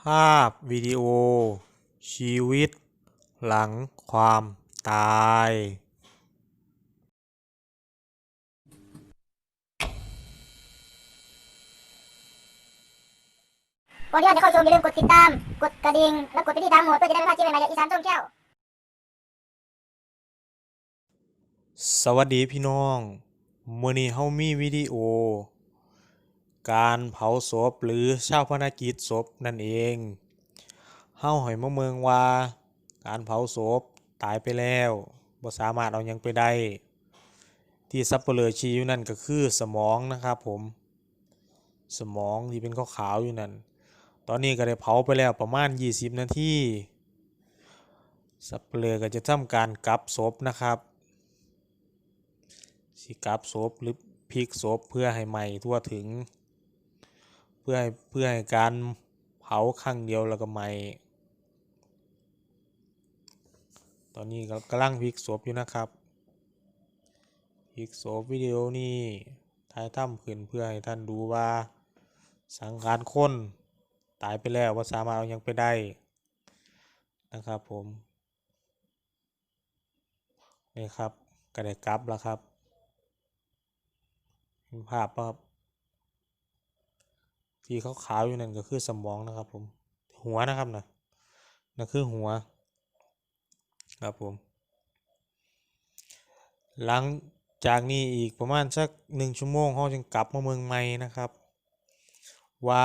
ภาพวิดีโอ ชีวิต หลังความตาย ก่อนที่เราจะเข้าชมอย่าลืมกดติดตาม กดกระดิ่ง และกดไปที่ดาวโหมดเพื่อจะได้ไม่พลาดคลิปใหม่ๆจากอีสานส้มแก้ว สวัสดีพี่น้อง มื้อนี้เฮามีวิดีโอ การเผาศพหรือชาวพนักกิจศพนั่นเองเฮาให้มาเมืองว่า การเผาศพตายไปแล้วบ่สามารถเอาหยังไปได้ ที่ซับเปลือชีอยู่นั่นก็คือสมองนะครับผมสมองที่เป็นขาวๆอยู่นั่น ตอนนี้ก็ได้เผาไปแล้วประมาณ 20 นาทีสับเปลือก็จะทำการกลับศพนะครับสิกลับศพหรือพลิกศพเพื่อให้ไหม้ทั่วถึง พื่อให้เพื่อให้การเผาครั้งเดียวแล้วก็ไหม้ตอนนี้ก็กำลังพลิกศพอยู่นะครับพลิกศพวิดีโอนี้ถ่ายทำขึ้นเพื่อให้ท่านดูว่าสังขารคนตายไปแล้วว่าสามารถเอายังไปได้นะครับผมนี่ครับก็ได้กลับแล้วครับภาพปะครับ ที่ขาวๆอยู่นั่นก็คือสมองนะครับ ผม หัวนะครับนะนั่นคือหัว ครับผม หลังจากนี้อีกประมาณสักหนึ่งชั่วโมงเขาจึงกลับมาเมืองใหม่นะครับ ว่า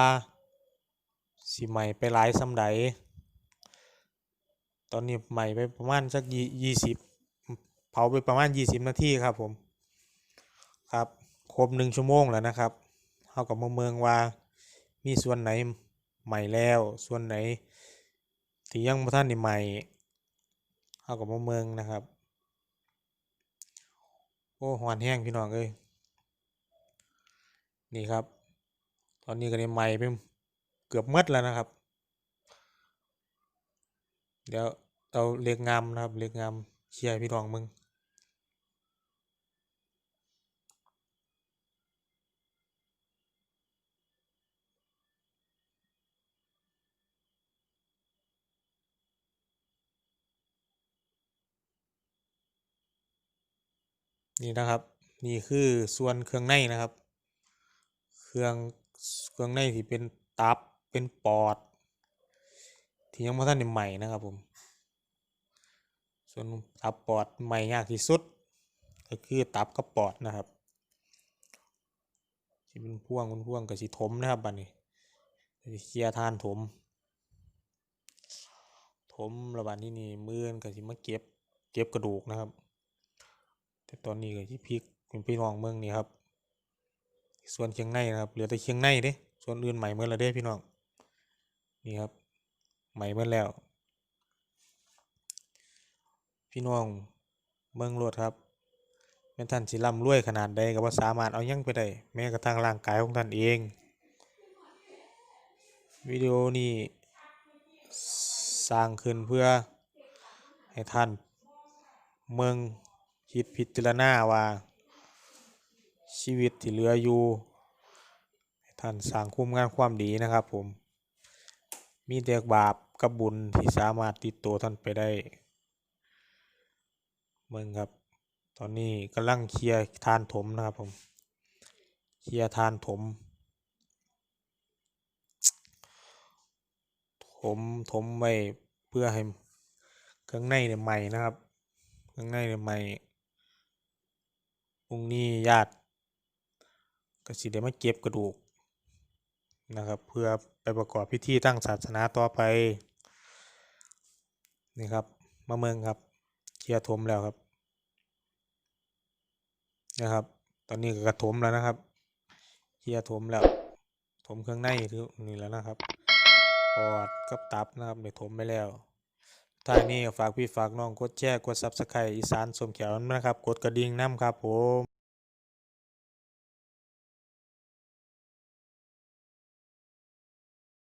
สิใหม่ไปหลายสำใดตอนนี้ใหม่ไปประมาณสักยี่สิบเผาไปประมาณยี่สิบนาทีครับผม ครับครบหนึ่งชั่วโมงแล้วนะครับเขากับมาเมืองว่า มีส่วนไหนใหม่แล้ว ส่วนไหนที่ยังบ่ท่านได้ใหม่เขากับมาเมืองนะครับ โอ้หวานแห้งพี่น้องเอ้ยนี่ครับ ตอนนี้ก็ได้ใหม่ไปเกือบหมดแล้วนะครับ เดี๋ยวเอาเล็กงามนะครับเล็กงามเชียร์พี่น้องมึง นี่นะครับ นี่คือส่วนเครื่องในนะครับ เครื่องเครื่องในที่เป็นตับเป็นปอด ที่ยังไม่ทันใหม่นะครับผม ส่วนตับปอดใหม่ยากที่สุด ก็คือตับกับปอดนะครับที่เป็นพ่วงเป็นพ่วงกับสีถมนะครับบัดนี้เคลียร์ทานถม ถมระบาดนี้นี่มือนกับสิมาเก็บเก็บกระดูกนะครับ แต่ตอนนี้ก็ที่พลิกเป็นพี่น้องเมืองนี่ครับ ส่วนเชียงในนะครับเหลือแต่เชียงในเด้ส่วนอื่นใหม่เมื่อละเด้พี่น้องนี่ครับใหม่เมื่อแล้ว พี่น้องเมืองโลดครับแม่นท่านสิร่ำรวยขนาดใดก็บ่สามารถเอายั่งไปได้แม้กระทั่งร่างกายของท่านเอง วิดีโอนี้สร้างขึ้นเพื่อให้ท่านเมือง คิดพิจารณาว่า ชีวิตที่เหลืออยู่ท่านสร้างคุ้มงานความดีนะครับ ผม มีแต่บาปกับบุญที่สามารถติดตัวท่านไปได้เมืองครับ ตอนนี้กำลังเคลียร์ทานถมนะครับผมเคลียร์ทานถม ถมถมไว้เพื่อให้ข้างในเนี่ยใหม่นะครับข้างในเนี่ยใหม่ พรุ่งนี้ญาติก็สิได้มาเก็บกระดูกนะครับ เพื่อไปประกอบพิธีตั้งศาสนาต่อไปนี่ครับมาเมืองครับเคลียร์ถมแล้วครับนะครับ ตอนนี้ก็กระถมแล้วนะครับเคลียร์ถมแล้วถมเครื่องในที่นี่แล้วนะครับปอดกับตับนะครับได้ถมไปแล้ว ท้ายนี้ฝากพี่ฝากน้องกดแชร์กด Subscribe อีสานสมเขียวนะครับ กดกระดิ่งน้ำครับผม